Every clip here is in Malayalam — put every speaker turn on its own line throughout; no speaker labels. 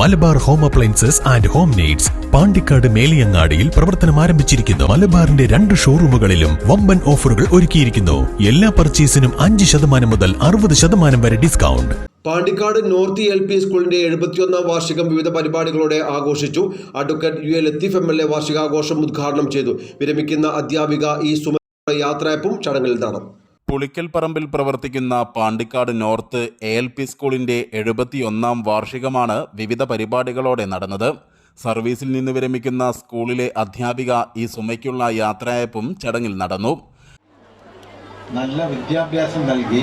Malabar home appliances and home needs Pandikkad മേലിയങ്ങാടിയിൽ പ്രവർത്തനം ആരംഭിച്ചിരിക്കുന്നു. മലബാറിന്റെ രണ്ട് ഷോറൂമുകളിലും വമ്പൻ ഓഫറുകൾ ഒരുക്കിയിരിക്കുന്നു. എല്ലാ പർച്ചേസിനും അഞ്ച് ശതമാനം മുതൽ അറുപത് ശതമാനം വരെ discount.
Pandikkad north L P സ്കൂളിന്റെ എഴുപത്തിയൊന്നാം വാർഷികം വിവിധ പരിപാടികളോടെ ആഘോഷിച്ചു. Advocate U A Latheef M L A വാർഷികാഘോഷം ഉദ്ഘാടനം ചെയ്തു. വിരമിക്കുന്ന അധ്യാപിക ഈ സുമ യാത്രയപ്പും ചടങ്ങിൽ നടന്നു.
പുളിക്കൽ പറമ്പിൽ പ്രവർത്തിക്കുന്ന Pandikkad north A L P സ്കൂളിന്റെ എഴുപത്തിയൊന്നാം വാർഷികമാണ് വിവിധ പരിപാടികളോടെ നടന്നത്. സർവീസിൽ നിന്ന് വിരമിക്കുന്ന സ്കൂളിലെ അധ്യാപിക ഈ സുമയ്ക്കുള്ള യാത്രയപ്പും ചടങ്ങിൽ നടന്നു.
നല്ല വിദ്യാഭ്യാസം നൽകി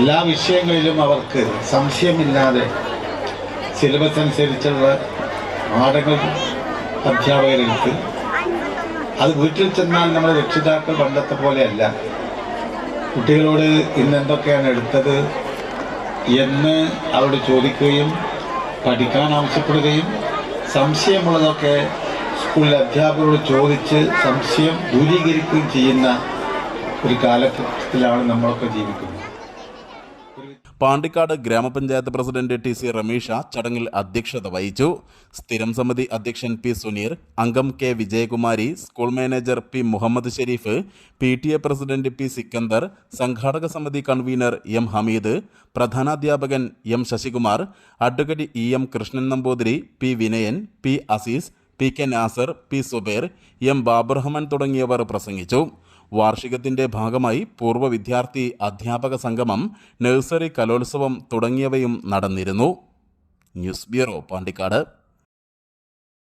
എല്ലാ വിഷയങ്ങളിലും അവർക്ക് സംശയമില്ലാതെ സിലബസ് അനുസരിച്ചുള്ള പാഠങ്ങൾ അധ്യാപകരെടുത്ത് അത് വീട്ടിൽ ചെന്നാൽ നമ്മുടെ രക്ഷിതാക്കൾ പണ്ടത്തെ പോലെയല്ല. കുട്ടികളോട് ഇന്ന് എന്തൊക്കെയാണ് എടുത്തത് എന്ന് അവരോട് ചോദിക്കുകയും പഠിക്കാൻ ആവശ്യപ്പെടുകയും സംശയമുള്ളതൊക്കെ സ്കൂളിലെ അധ്യാപകരോട് ചോദിച്ച് സംശയം ദൂരീകരിക്കുകയും ചെയ്യുന്ന ഒരു കാലഘട്ടത്തിലാണ് നമ്മളൊക്കെ ജീവിക്കുന്നത്.
പാണ്ടിക്കാട് ഗ്രാമപഞ്ചായത്ത് പ്രസിഡന്റ് ടി സി റമീഷ ചടങ്ങിൽ അധ്യക്ഷത വഹിച്ചു. സ്ഥിരം സമിതി അധ്യക്ഷൻ പി സുനീർ അംഗം K Vijayakumari school manager P Muhammad Sherif P T A president P Sikandar സംഘാടക സമിതി convener M Hameed പ്രധാനാധ്യാപകൻ M Sasikumar advocate E M Krishnan Namboothiri P Vinayan P Azeez P K Nasar P Zubair M Baburahman തുടങ്ങിയവർ പ്രസംഗിച്ചു. വാർഷികത്തിന്റെ ഭാഗമായി പൂർവ വിദ്യാർത്ഥി അധ്യാപക സംഗമം നഴ്സറി കലോത്സവം തുടങ്ങിയവയും നടന്നിരുന്നു. News bureau Pandikkad.